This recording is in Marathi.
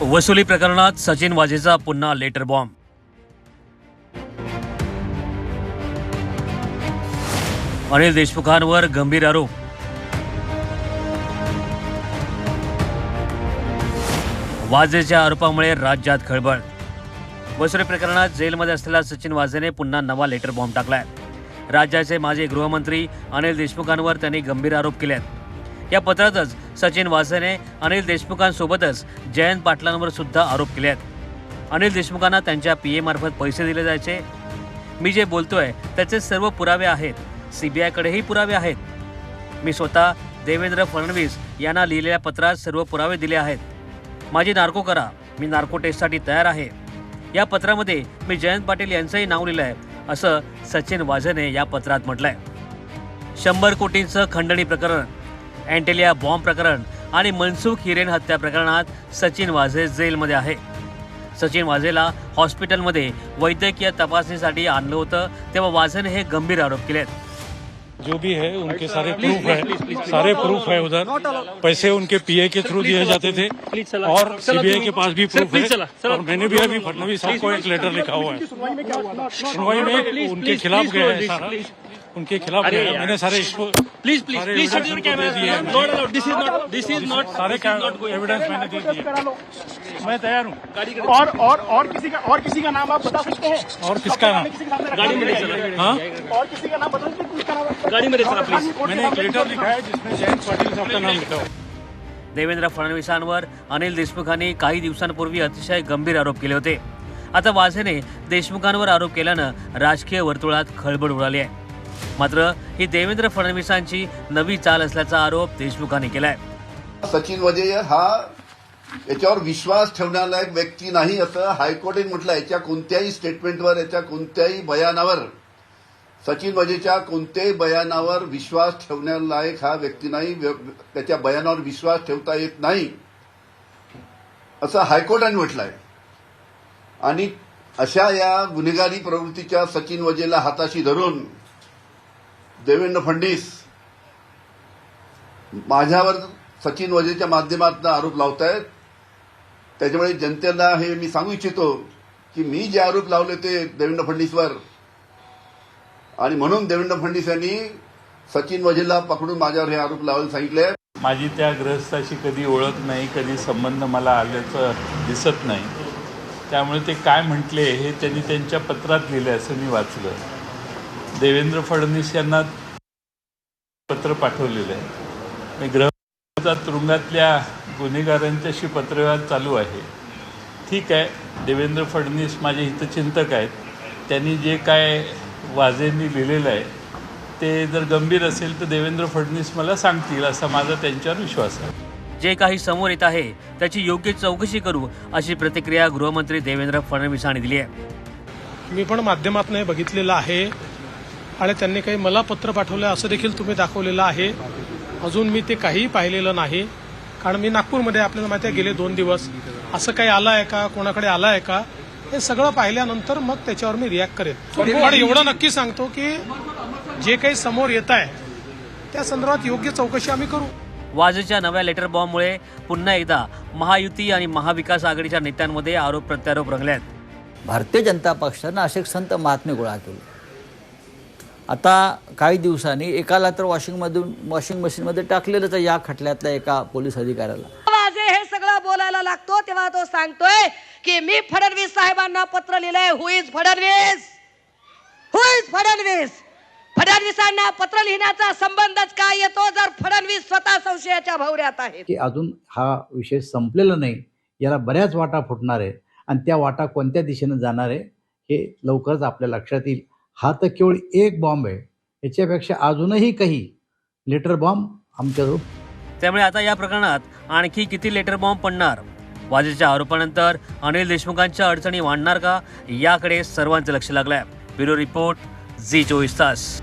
वसुली प्रकरणात सचिन वाझेचा पुन्हा लेटर बॉम्ब. अनिल देशमुखांवर गंभीर आरोप. वाझेच्या आरोपामुळे राज्यात खळबळ. वसुली प्रकरणात जेलमध्ये असलेला सचिन वाझेने पुन्हा नवा लेटर बॉम्ब टाकलाय. राज्याचे माजी गृहमंत्री अनिल देशमुखांवर त्यांनी गंभीर आरोप केले आहेत या पत्रातच सचिन वाझेने अनिल देशमुखांसोबतच जयंत पाटलांवर सुद्धा आरोप केले आहेत. अनिल देशमुखांना त्यांच्या पी एमार्फत पैसे दिले जायचे. मी जे बोलतोय त्याचे सर्व पुरावे आहेत. सीबीआयकडेही पुरावे आहेत. मी स्वतः देवेंद्र फडणवीस यांना लिहिलेल्या पत्रात सर्व पुरावे दिले आहेत. माझी नार्को करा. मी नार्को टेस्टसाठी तयार आहे. या पत्रामध्ये मी जयंत पाटील यांचंही नाव लिहिलं आहे असं सचिन वाझेने या पत्रात म्हटलंय. शंभर कोटींचं खंडणी प्रकरण अँटेलिया बॉम्ब प्रकरण आणि मनसुख हिरेन हत्या प्रकरणात सचिन वाझे जेलमध्ये आहे. सचिन वाझेला हॉस्पिटलमध्ये वैद्यकीय तपासणीसाठी आणलं होतं तेव्हा वाझेने हे गंभीर आरोप केलेत. जो भी है उनके सारे प्रूफ है। सारे प्रूफ है उधर। पैसे उनके पीए के थ्रू दिए जाते थे और सीबीआई के पास भी प्रूफ है। और मैंने भी अभी फडनवीस साहब को एक लेटर लिखा हुआ है। सुनवाई में उनके खिलाफ गया है सारा। उनके खिलाफ मैंने सारे इसको Please, please, सारे please shut evidence your उनको दे camera. दिए। Not allowed. This is not. This is सारे is एविडेंस मैंने दे दिए। मैं तैयार हूँ। और और और किसी का और किसी का नाम आप बता सकते हैं? और किसका नाम? गाड़ी में हाँ? और किसी का नाम बता सकते हैं? किसका नाम गाड़ी में प्लीज़ मैंने एक लेटर लिखा है जिसमें जयंत पाटिल साहब का नाम लिखा है। देवेंद्र फडणवीसांवर अनिल देशमुखांनी काही दिवसांपूर्वी अतिशय गंभीर आरोप केले होते. आता वाझेने देशमुखांवर आरोप केल्यानं राजकीय वर्तुळात खळबळ उडाली आहे. मात्र ही देवेंद्र फडणवीसांची नवी चाल असल्याचा आरोप देशमुखांनी केलाय. सचिन वजय हा याच्यावर विश्वास ठेवण्यालायक व्यक्ती नाही असं हायकोर्टाने म्हटलं याच्या कोणत्याही स्टेटमेंटवर याच्या कोणत्याही बयानावर सचिन वजेच्या कोणत्याही बयानावर विश्वास ठेवण्यालायक हा व्यक्ती नाही. त्याच्या बयानावर विश्वास ठेवता येत नाही असं हायकोर्टाने म्हटलंय. आणि अशा या गुन्हेगारी प्रवृत्तीच्या सचिन वजेला हाताशी धरून देवेंद्र फडणवीस माझ्यावर सचिन वजेच्या माध्यमातून आरोप लावत आहेत त्याच्यामुळे जनतेला हे मी सांगू इच्छितो की मी जे आरोप लावले ते देवेंद्र फडणवीसवर. आणि म्हणून देवेंद्र फडणवीस यांनी सचिन वजेला पकडून माझ्यावर हे आरोप लावायला सांगितले. माझी त्या ग्रहस्थाशी कधी ओळख नाही कधी संबंध मला आल्याचं दिसत नाही. त्यामुळे ते काय म्हटले हे त्यांनी त्यांच्या पत्रात लिहिलं असं मी वाचलं. देवेंद्र फडणवीस यांना पत्र पाठवलेलं आहे. मी ग्रह तुरुंगातल्या गुन्हेगारांच्याशी पत्रव्यवहार चालू आहे. ठीक आहे देवेंद्र फडणवीस माझे हितचिंतक आहेत. त्यांनी जे काय वाजेंनी लिहिलेलं आहे ते जर गंभीर असेल तर देवेंद्र फडणवीस मला सांगतील असा माझा त्यांच्यावर विश्वास आहे. जे काही समोर येत आहे त्याची योग्य चौकशी करू अशी प्रतिक्रिया गृहमंत्री देवेंद्र फडणवीसांनी दिली आहे. मी पण माध्यमातून हे बघितलेलं आहे. आणि त्यांनी काही मला पत्र पाठवलं असं देखील तुम्ही दाखवलेलं आहे. अजून मी ते काहीही पाहिलेलं नाही. कारण मी नागपूरमध्ये आपल्याला माहिती आहे गेले दोन दिवस. असं काही आलं आहे का? कोणाकडे आलं आहे का? हे सगळं पाहिल्यानंतर मग त्याच्यावर मी रिॲक्ट करेन. पण एवढं नक्की सांगतो की जे काही समोर येत आहे त्या संदर्भात योग्य चौकशी आम्ही करू. वाजेच्या नव्या लेटर बॉम्बमुळे पुन्हा एकदा महायुती आणि महाविकास आघाडीच्या नेत्यांमध्ये आरोप प्रत्यारोप रंगले आहेत भारतीय जनता पक्षानं असे संत महात्मे गोळा केले. आता काही दिवसांनी एकाला तर वॉशिंगमधून वॉशिंग मशीनमध्ये टाकलेलंच आहे या खटल्यातल्या एका पोलीस अधिकाऱ्याला. हे सगळं बोलायला लागतो तेव्हा तो सांगतोय की मी फडणवीस साहेबांना पत्र लिहिलंय who is Fadnavis? Who is Fadnavis? फडणवीसांना पत्र लिहिण्याचा संबंधच काय येतो जर फडणवीस स्वतः संशयाच्या भवऱ्यात आहेत? की अजून हा विषय संपलेला नाही याला बऱ्याच वाटा फुटणार आहे आणि त्या वाटा कोणत्या दिशेनं जाणार आहे हे लवकरच आपल्या लक्षात येईल. हा तर केवळ एक बॉम्ब आहे. याच्यापेक्षा अजूनही काही लेटर बॉम्ब आमच्याजवळ त्यामुळे आता या प्रकरणात आणखी किती लेटर बॉम्ब पडणार? वाजेच्या आरोपानंतर अनिल देशमुखांच्या अडचणी वाढणार का? याकडे सर्वांचं लक्ष लागलंय. ब्युरो रिपोर्ट झी चोवीस तास.